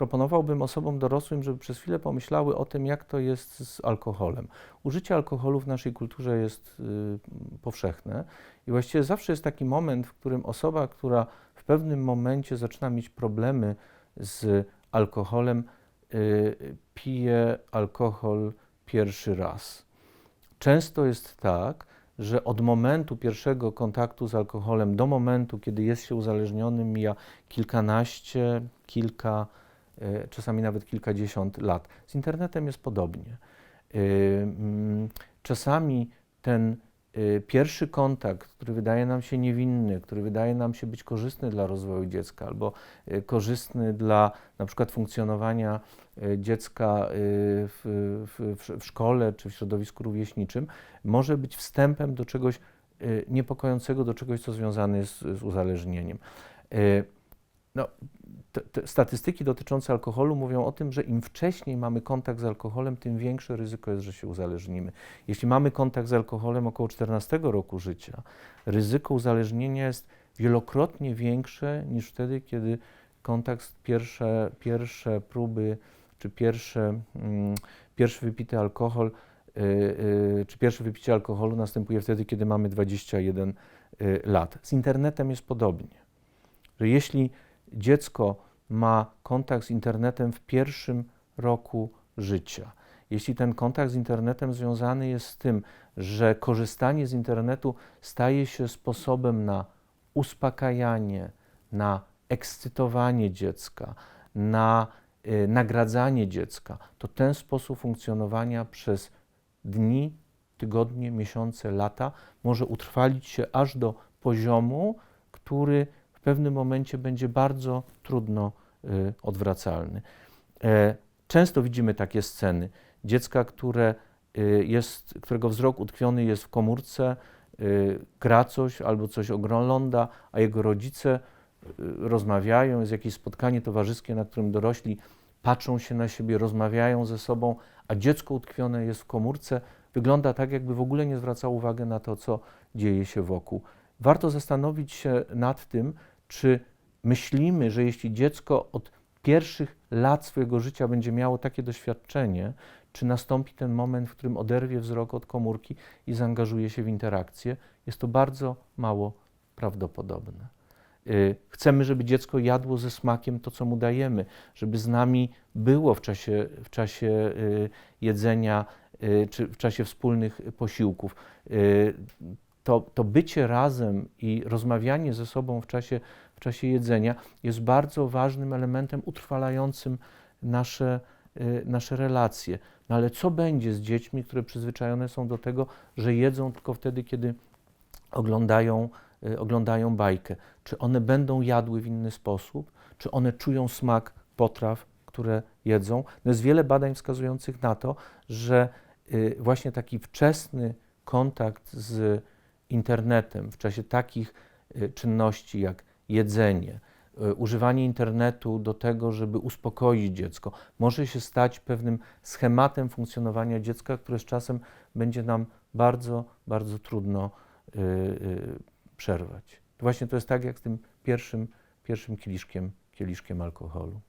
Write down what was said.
proponowałbym osobom dorosłym, żeby przez chwilę pomyślały o tym, jak to jest z alkoholem. Użycie alkoholu w naszej kulturze jest y, powszechne i właściwie zawsze jest taki moment, w którym osoba, która w pewnym momencie zaczyna mieć problemy z alkoholem, y, pije alkohol pierwszy raz. Często jest tak, że od momentu pierwszego kontaktu z alkoholem do momentu, kiedy jest się uzależnionym, mija kilkanaście, kilka, czasami nawet kilkadziesiąt lat. Z internetem jest podobnie. Y, mm, Czasami ten y, pierwszy kontakt, który wydaje nam się niewinny, który wydaje nam się być korzystny dla rozwoju dziecka albo y, korzystny dla na przykład funkcjonowania y, dziecka y, w, w, w- szkole czy w środowisku rówieśniczym, może być wstępem do czegoś y, niepokojącego, do czegoś, co związane jest z, uzależnieniem. Y, No, te, te statystyki dotyczące alkoholu mówią o tym, że im wcześniej mamy kontakt z alkoholem, tym większe ryzyko jest, że się uzależnimy. Jeśli mamy kontakt z alkoholem około 14 roku życia, ryzyko uzależnienia jest wielokrotnie większe niż wtedy, kiedy kontakt, pierwsze, pierwsze próby czy pierwsze, mm, pierwszy wypity alkohol, y, y, czy pierwsze wypicie alkoholu następuje wtedy, kiedy mamy 21 y, lat. Z internetem jest podobnie. Że jeśli dziecko ma kontakt z internetem w pierwszym roku życia, jeśli ten kontakt z internetem związany jest z tym, że korzystanie z internetu staje się sposobem na uspokajanie, na ekscytowanie dziecka, na y, nagradzanie dziecka, to ten sposób funkcjonowania przez dni, tygodnie, miesiące, lata może utrwalić się aż do poziomu, który w pewnym momencie będzie bardzo trudno y, odwracalny. E, Często widzimy takie sceny. Dziecka, które y, jest, którego wzrok utkwiony jest w komórce, y, gra coś albo coś ogląda, a jego rodzice rozmawiają, jest jakieś spotkanie towarzyskie, na którym dorośli patrzą się na siebie, rozmawiają ze sobą, a dziecko utkwione jest w komórce, wygląda tak, jakby w ogóle nie zwracało uwagi na to, co dzieje się wokół. Warto zastanowić się nad tym, czy myślimy, że jeśli dziecko od pierwszych lat swojego życia będzie miało takie doświadczenie, czy nastąpi ten moment, w którym oderwie wzrok od komórki i zaangażuje się w interakcję, jest to bardzo mało prawdopodobne. Y, Chcemy, żeby dziecko jadło ze smakiem to, co mu dajemy, żeby z nami było w czasie, w czasie y, jedzenia y, czy w czasie wspólnych posiłków. To, to bycie razem i rozmawianie ze sobą w czasie, w czasie jedzenia jest bardzo ważnym elementem utrwalającym nasze, y, nasze relacje. No ale co będzie z dziećmi, które przyzwyczajone są do tego, że jedzą tylko wtedy, kiedy oglądają, y, oglądają bajkę? Czy one będą jadły w inny sposób? Czy one czują smak potraw, które jedzą? No jest wiele badań wskazujących na to, że y, właśnie taki wczesny kontakt z internetem w czasie takich y, czynności jak jedzenie, y, używanie internetu do tego, żeby uspokoić dziecko, może się stać pewnym schematem funkcjonowania dziecka, które z czasem będzie nam bardzo, bardzo trudno y, przerwać. Właśnie to jest tak jak z tym pierwszym, pierwszym kieliszkiem, kieliszkiem alkoholu.